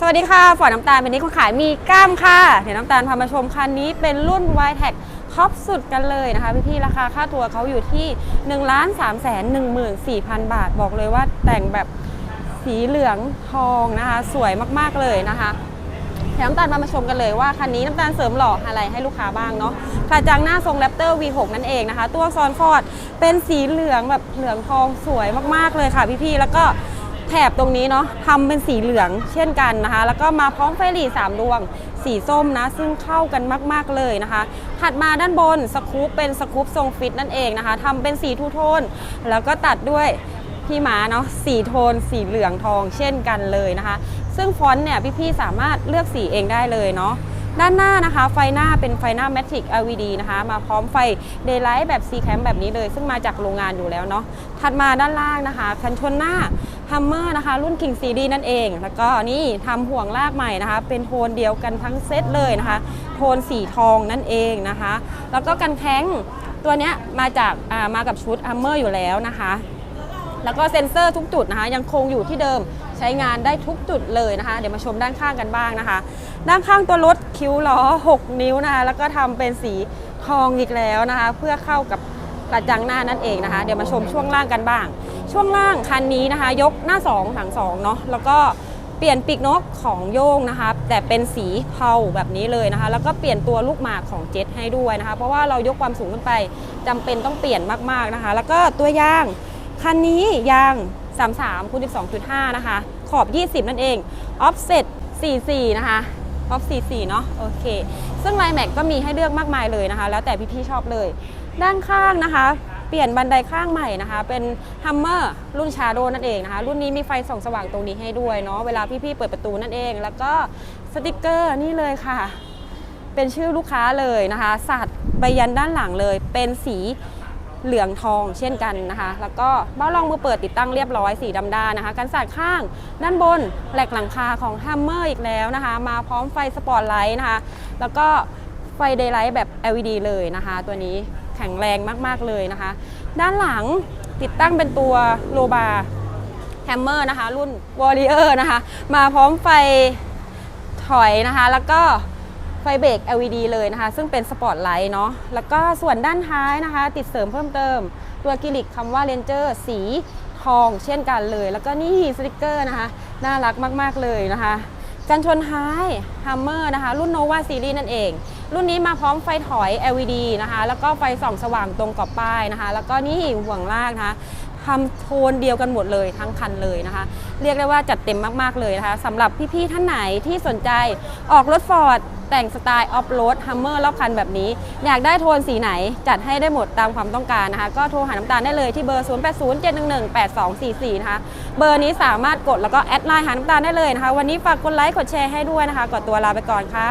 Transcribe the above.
สวัสดีค่ะฝอน้ำตาลเป็นนี้คนขายมีกล้ามค่ะ เดี๋ยวน้ำตาลพามาชมคันนี้เป็นรุ่น y t e c ท็อปสุดกันเลยนะคะพี่ๆราคาค่าตัวเขาอยู่ที่1นึ่งล้านสามแสนหนึ่งหมื่นสี่พันบาท บอกเลยว่าแต่งแบบสีเหลืองทองนะคะ สวยมากๆเลยนะคะเดี๋ยวน้ำตาลมามาชมกันเลยว่า คันนี้น้ำตาลเสริมหล่ออะไรให้ลูกค้าบ้างเนาะกระจังหน้าทรงแรปเตอร์ V6 นั่นเองนะคะ ตัวซอักษรฟอร์ดเป็นสีเหลืองแบบเหลืองทองสวยมากๆเลยค่ะพี่ๆแล้วก็ แถบตรงนี้เนาะทำเป็นสีเหลืองเช่นกันนะคะ แล้วก็มาพร้อมไฟหลีสามดวง สีส้มนะ ซึ่งเข้ากันมาก ๆ เลยนะคะ ถัดมาด้านบนสกู๊ปเป็นสกู๊ปทรงฟิตนั่นเองนะคะทำเป็นสีทูโทน แล้วก็ตัดด้วยพี่หมาเนาะสีโทน สีเหลืองทองเช่นกันเลยนะคะ ซึ่งฟอนต์เนี่ยพี่ๆสามารถเลือกสีเองได้เลยเนาะด้านหน้านะคะ ไฟหน้าเป็นไฟหน้า Matrix LED นะคะ มาพร้อมไฟ Daylight แบบ C Cam แบบนี้เลย ซึ่งมาจากโรงงานอยู่แล้วเนาะถัดมาด้านล่างนะคะคันชนหน้า Hummer นะคะ รุ่น King CD นั่นเอง แล้วก็นี่ทำห่วงลากใหม่นะคะ เป็นโทนเดียวกันทั้งเซตเลยนะคะ โทนสีทองนั่นเองนะคะ แล้วก็กันแข้งตัวเนี้ยมาจากอ่ามากับชุด Hummer อยู่แล้วนะคะ แล้วก็เซ็นเซอร์ทุกจุดนะคะ ยังคงอยู่ที่เดิมใช้งานได้ทุกจุดเลยนะคะ เดี๋ยวมาชมด้านข้างกันบ้างนะคะ ด้านข้างตัวรถคิ้วล้อ 6 นิ้วนะคะ แล้วก็ทำเป็นสีทองอีกแล้วนะคะ เพื่อเข้ากับกระจังหน้านั่นเองนะคะ เดี๋ยวมาชมช่วงล่างกันบ้าง ช่วงล่างคันนี้นะคะ ยกหน้า2หลัง2เนาะแล้วก็เปลี่ยนปีกนกของโยงนะคะ แต่เป็นสีเทาแบบนี้เลยนะคะ แล้วก็เปลี่ยนตัวลูกหมากของเจ็ตให้ด้วยนะคะ เพราะว่าเรายกความสูงขึ้นไปจำเป็นต้องเปลี่ยนมากๆนะคะ แล้วก็ตัวยางคันนี้ยาง 33คูณ12.5 นะคะ ขอบ 20 นั่นเอง offset 44 นะคะ off 44 เนาะโอเค ซึ่งไลแม็กก็มีให้เลือกมากมายเลยนะคะ แล้วแต่พี่ๆชอบเลย ด้านข้างนะคะ เปลี่ยนบันไดข้างใหม่นะคะ เป็น Hummer รุ่น Shadow นั่นเองนะคะ รุ่นนี้มีไฟส่องสว่างตรงนี้ให้ด้วยเนาะเวลาพี่ๆเปิดประตูนั่นเอง แล้วก็สติกเกอร์นี่เลยค่ะ เป็นชื่อลูกค้าเลยนะคะสัตว์ใบยันด้านหลังเลย เป็นสีเหลืองทองเช่นกันนะคะ แล้วก็เบ้ารองมือเปิดติดตั้งเรียบร้อยสีดำด้านนะคะ กันสาดข้างด้านบนแหลกหลังคาของ Hammer อีกแล้วนะคะ มาพร้อมไฟสปอตไลท์นะคะ แล้วก็ไฟเดย์ไลท์แบบ LED เลยนะคะ ตัวนี้ แข็งแรงมากๆเลยนะคะ ด้านหลังติดตั้งเป็นตัวโลบาแฮมเมอร์นะคะ รุ่น Warrior นะคะ มาพร้อมไฟถอยนะคะ แล้วก็ไฟเบรก LED เลยนะคะ ซึ่งเป็นสปอร์ตไลท์เนาะแล้วก็ส่วนด้านท้ายนะคะ ติดเสริมเพิ่มเติม ตัวกิริกคำว่า Ranger สีทองเช่นกันเลย แล้วก็นี่สติกเกอร์นะคะ น่ารักมาก ๆ เลยนะคะ กันชนท้าย Hummer นะคะ รุ่น Nova Series นั่นเอง รุ่นนี้มาพร้อมไฟถอย LED นะคะ แล้วก็ไฟส่องสว่างตรงกรอบป้ายนะคะ แล้วก็นี่ห่วงลากนะคะทำโทนเดียวกันหมดเลยทั้งคันเลยนะคะ เรียกได้ว่าจัดเต็มมาก ๆ เลยนะคะสำหรับพี่ ๆ ท่านไหนที่สนใจออกรถฟอร์ดแต่งสไตล์ออฟโรดฮัมเมอร์รอบคันแบบนี้ อยากได้โทนสีไหนจัดให้ได้หมดตามความต้องการนะคะ ก็โทรหาน้ำตาลได้เลยที่เบอร์ 0807118244 นะคะ เบอร์นี้สามารถกดแล้วก็แอดไลน์หาน้ำตาลได้เลยนะคะ วันนี้ฝากกดไลค์กดแชร์ให้ด้วยนะคะกดตัวลาไปก่อนค่ะ